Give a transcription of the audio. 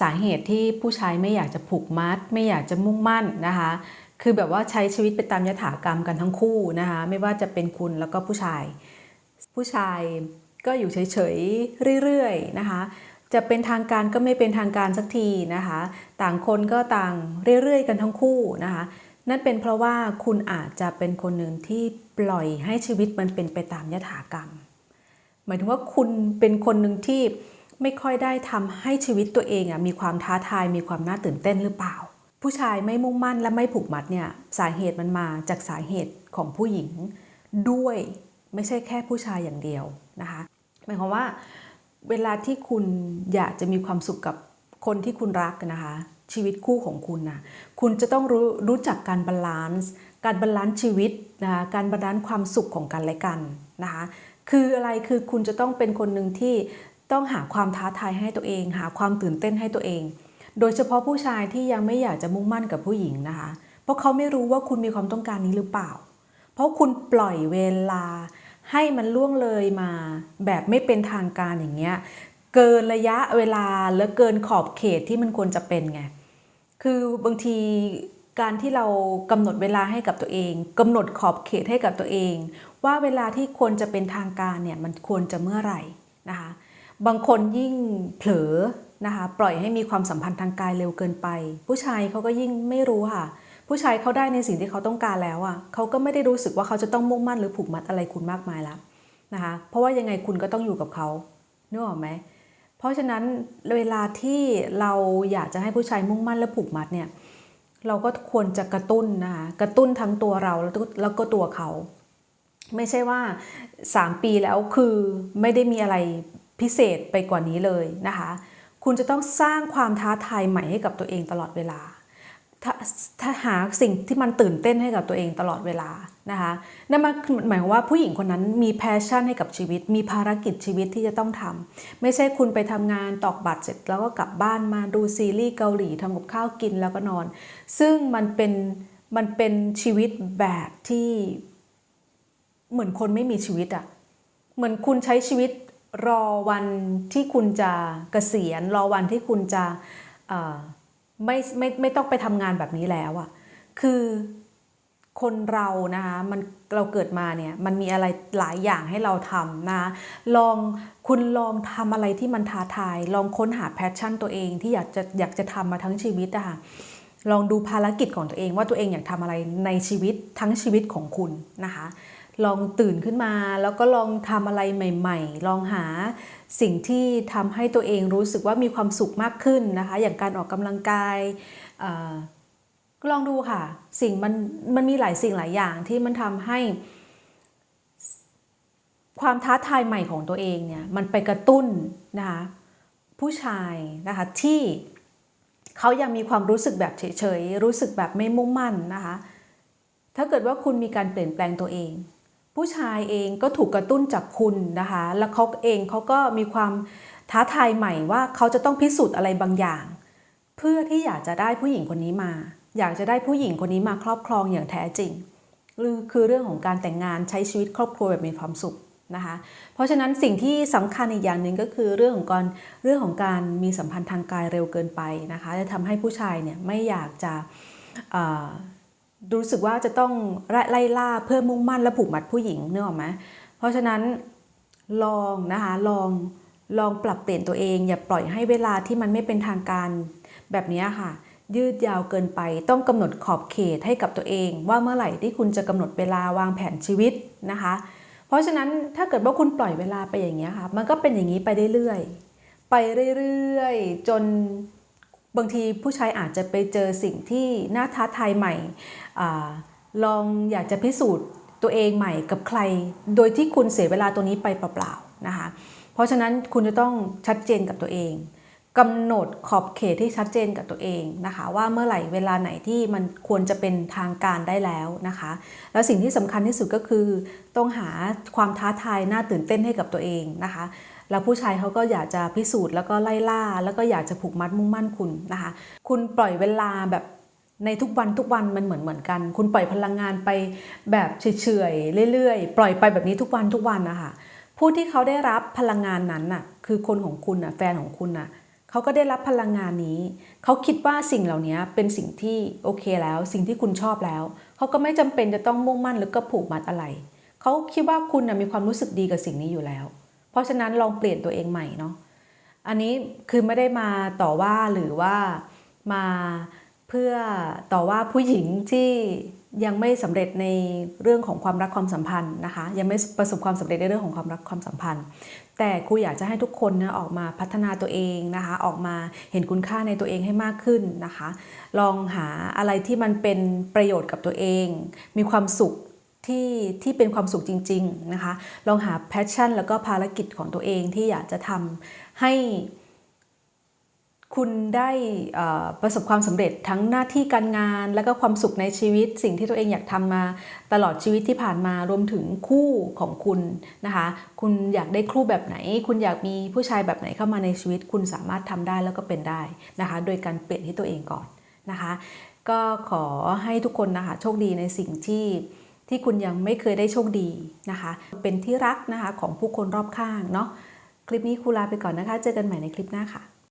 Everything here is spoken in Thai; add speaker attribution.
Speaker 1: สาเหตุที่ผู้ชายไม่อยากจะผูกมัด ไม่อยากจะมุ่งมั่นนะคะ คือแบบว่าใช้ชีวิตไปตามยถากรรมกันทั้งคู่นะคะ ไม่ว่าจะเป็นคุณแล้วก็ผู้ชาย ผู้ชายก็อยู่เฉยๆเรื่อยๆนะคะ จะเป็นทางการก็ไม่เป็นทางการสักทีนะคะ ต่างคนก็ต่างเรื่อยๆ กันทั้งคู่นะคะ นั่นเป็นเพราะว่าคุณอาจจะเป็นคนหนึ่งที่ปล่อยให้ชีวิตมันเป็นไปตามยถากรรม หมายถึงว่าคุณเป็นคนหนึ่งที่ ไม่ค่อยได้ทำให้ชีวิตตัวเองอะมีความท้าทายมีความน่าตื่นเต้นหรือเปล่า ผู้ชายไม่มุ่งมั่นและไม่ผูกมัดเนี่ยสาเหตุมันมาจากสาเหตุของผู้หญิงด้วยไม่ใช่แค่ผู้ชายอย่างเดียวนะคะหมายความว่าเวลาที่คุณอยากจะมีความสุขกับคนที่คุณรักนะคะ ชีวิตคู่ของคุณนะคุณจะต้องรู้รู้จักการบาลานซ์การบาลานซ์ชีวิตนะคะการบาลานซ์ความสุขของกันและกันนะคะคืออะไรคือคุณจะต้องเป็นคนหนึ่งที่ ต้องหาความท้าทายให้ตัวเอง หาความตื่นเต้นให้ตัวเอง โดยเฉพาะผู้ชายที่ยังไม่อยากจะมุ่งมั่นกับผู้หญิงนะคะ เพราะเขาไม่รู้ว่าคุณมีความต้องการนี้หรือเปล่า เพราะคุณปล่อยเวลา ให้มันล่วงเลยมา แบบไม่เป็นทางการอย่างเงี้ยเกินระยะเวลาและเกินขอบเขตที่มันควรจะเป็นไงคือบางทีการที่เรากำหนดเวลาให้กับตัวเองกำหนดขอบเขตให้กับตัวเอง ว่าเวลาที่ควรจะเป็นทางการเนี่ยมันควรจะเมื่อไหร่นะคะ บางคนยิ่งเผลอนะคะปล่อยให้มีความสัมพันธ์ทางกายเร็วเกินไป ผู้ชายเขาก็ยิ่งไม่รู้ค่ะ ผู้ชายเขาได้ในสิ่งที่เขาต้องการแล้วอะเขาก็ไม่ได้รู้สึกว่าเขาจะต้องมุ่งมั่นหรือผูกมัดอะไรคุณมากมายล้วนะคะเพราะว่ายังไงคุณก็ต้องอยู่กับเขานึกออกไหมเพราะฉะนั้นเวลาที่เราอยากจะให้ผู้ชายมุ่งมั่นและผูกมัดเนี่ยเราก็ควรจะกระตุ้นนะคะกระตุ้นทั้งตัวเราแล้วก็แล้วก็ตัวเขา ไม่ใช่ว่า 3 ปีแล้วคือไม่ได้มีอะไร พิเศษไปกว่านี้เลยนะคะ คุณจะต้องสร้างความท้าทายใหม่ให้กับตัวเองตลอดเวลาถ้าถาหาสิ่งที่มันตื่นเต้นให้กับตัวเองตลอดเวลานะคะนั่นมันหมายความว่าผู้หญิงคนนั้นมีแพชชั่นให้กับชีวิต มีภารกิจชีวิตที่จะต้องทำไม่ใช่คุณไปทำงานตอกบัตรเสร็จ แล้วก็กลับบ้านมาดูซีรีส์เกาหลีทำกับข้าวกินแล้วก็นอน ซึ่งมันเป็นมันเป็นชีวิตแบบที่เหมือนคนไม่มีชีวิตอะเหมือนคุณใช้ชีวิต รอวันที่คุณจะเกษียณ รอวันที่คุณจะไม่ไม่ไม่ต้องไปทำงานแบบนี้แล้วอะคือคนเรานะคะมันเราเกิดมาเนี่ยมันมีอะไรหลายอย่างให้เราทำนะลองคุณลองทำอะไรที่มันท้าทาย ลองค้นหาแพชชั่นตัวเองที่อยากจะอยากจะทำมาทั้งชีวิตอะค่ะลองดูภารกิจของตัวเองว่าตัวเองอยากทำอะไรในชีวิตทั้งชีวิตของคุณนะคะ ลองตื่นขึ้นมา แล้วก็ลองทำอะไรใหม่ ๆ ลองหาสิ่งที่ทำให้ตัวเองรู้สึกว่ามีความสุขมากขึ้นนะคะ อย่างการออกกำลังกายก็ลองดูค่ะ สิ่งมันมันมีหลายสิ่งหลายอย่างที่มันทำให้ ความท้าทายใหม่ของตัวเองเนี่ยมันไปกระตุ้นนะคะผู้ชายนะคะที่เขายังมีความรู้สึกแบบเฉยๆ รู้สึกแบบไม่มุ่งมั่นนะคะ ถ้าเกิดว่าคุณมีการเปลี่ยนแปลงตัวเอง ผู้ชายเองก็ถูกกระตุ้นจากคุณนะคะ แล้วเขาเองเขาก็มีความท้าทายใหม่ว่าเขาจะต้องพิสูจน์อะไรบางอย่าง เพื่อที่อยากจะได้ผู้หญิงคนนี้มา อยากจะได้ผู้หญิงคนนี้มาครอบครองอย่างแท้จริงหรือคือเรื่องของการแต่งงานใช้ชีวิตครอบครัวแบบมีความสุขนะคะ เพราะฉะนั้นสิ่งที่สำคัญอีกอย่างหนึ่งก็คือเรื่องของการเรื่องของการมีสัมพันธ์ทางกายเร็วเกินไปนะคะจะทำให้ผู้ชายเนี่ยไม่อยากจะ รู้สึกว่าจะต้องไล่ล่าเพื่อมุ่งมั่นและผูกมัดผู้หญิงเนกออกไหมเพราะฉะนั้นลองนะคะลองลองปรับเปลี่ยนตัวเอง อย่าปล่อยให้เวลาที่มันไม่เป็นทางการแบบนี้ค่ะ ยืดยาวเกินไปต้องกำหนดขอบเขตให้กับตัวเอง ว่าเมื่อไหร่ที่คุณจะกำหนดเวลาวางแผนชีวิตนะคะ เพราะฉะนั้นถ้าเกิดว่าคุณปล่อยเวลาไปอย่างนี้ค่ะ มันก็เป็นอย่างนี้ไปเรื่อยๆไปเรื่อยๆ จน บางทีผู้ชายอาจจะไปเจอสิ่งที่น่าท้าทายใหม่อลองอยากจะพิสูจน์ตัวเองใหม่กับใคร โดยที่คุณเสียเวลาตัวนี้ไปเปล่าๆนะคะ เพราะฉะนั้นคุณจะต้องชัดเจนกับตัวเอง กำหนดขอบเขตที่ชัดเจนกับตัวเองนะคะ ว่าเมื่อไหร่เวลาไหนที่มันควรจะเป็นทางการได้แล้วนะคะ แล้วสิ่งที่สำคัญที่สุดก็คือ ต้องหาความท้าทายน่าตื่นเต้นให้กับตัวเองนะคะแล้วผู้ชายเขาก็อยากจะพิสูจน์แล้วก็ไล่ล่า แล้วก็อยากจะผูกมัดมุ่งมั่นคุณนะคะ คุณปล่อยเวลาแบบในทุกวันทุกวันมันเหมือนเหมือนกัน คุณปล่อยพลังงานไปแบบเฉยๆเรื่อยๆ ปล่อยไปแบบนี้ทุกวันทุกวันนะคะผู้ที่เขาได้รับพลังงานนั้นน่ะคือคนของคุณน่ะแฟนของคุณน่ะ เขาก็ได้รับพลังงานนี้ เขาคิดว่าสิ่งเหล่านี้เป็นสิ่งที่โอเคแล้ว สิ่งที่คุณชอบแล้ว เขาก็ไม่จำเป็นจะต้องมุ่งมั่นหรือก็ผูกมัดอะไร เขาคิดว่าคุณนะมีความรู้สึกดีกับสิ่งนี้อยู่แล้ว เพราะฉะนั้นลองเปลี่ยนตัวเองใหม่เนาะ อันนี้คือไม่ได้มาต่อว่าหรือว่ามาเพื่อต่อว่าผู้หญิงที่ ยังไม่สำเร็จในเรื่องของความรักความสัมพันธ์นะคะ ยังไม่ประสบความสำเร็จในเรื่องของความรักความสัมพันธ์ แต่ครูอยากจะให้ทุกคนนะออกมาพัฒนาตัวเองนะคะ ออกมาเห็นคุณค่าในตัวเองให้มากขึ้นนะคะ ลองหาอะไรที่มันเป็นประโยชน์กับตัวเอง มีความสุขที่ที่เป็นความสุขจริง ๆนะคะ ลองหาแพชชั่นแล้วก็ภารกิจของตัวเองที่อยากจะทำให้ คุณได้ประสบความสำเร็จทั้งหน้าที่การงาน แล้วก็ความสุขในชีวิต สิ่งที่ตัวเองอยากทำมาตลอดชีวิตที่ผ่านมารวมถึงคู่ของคุณนะคะ คุณอยากได้คู่แบบไหน คุณอยากมีผู้ชายแบบไหนเข้ามาในชีวิต คุณสามารถทำได้แล้วก็เป็นได้นะคะ โดยการเปลี่ยนที่ตัวเองก่อนนะคะ ก็ขอให้ทุกคนนะคะโชคดีในสิ่งที่ที่คุณยังไม่เคยได้โชคดีนะคะ เป็นที่รักนะคะของผู้คนรอบข้างเนาะคลิปนี้ครูลาไปก่อนนะคะ เจอกันใหม่ในคลิปหน้าค่ะ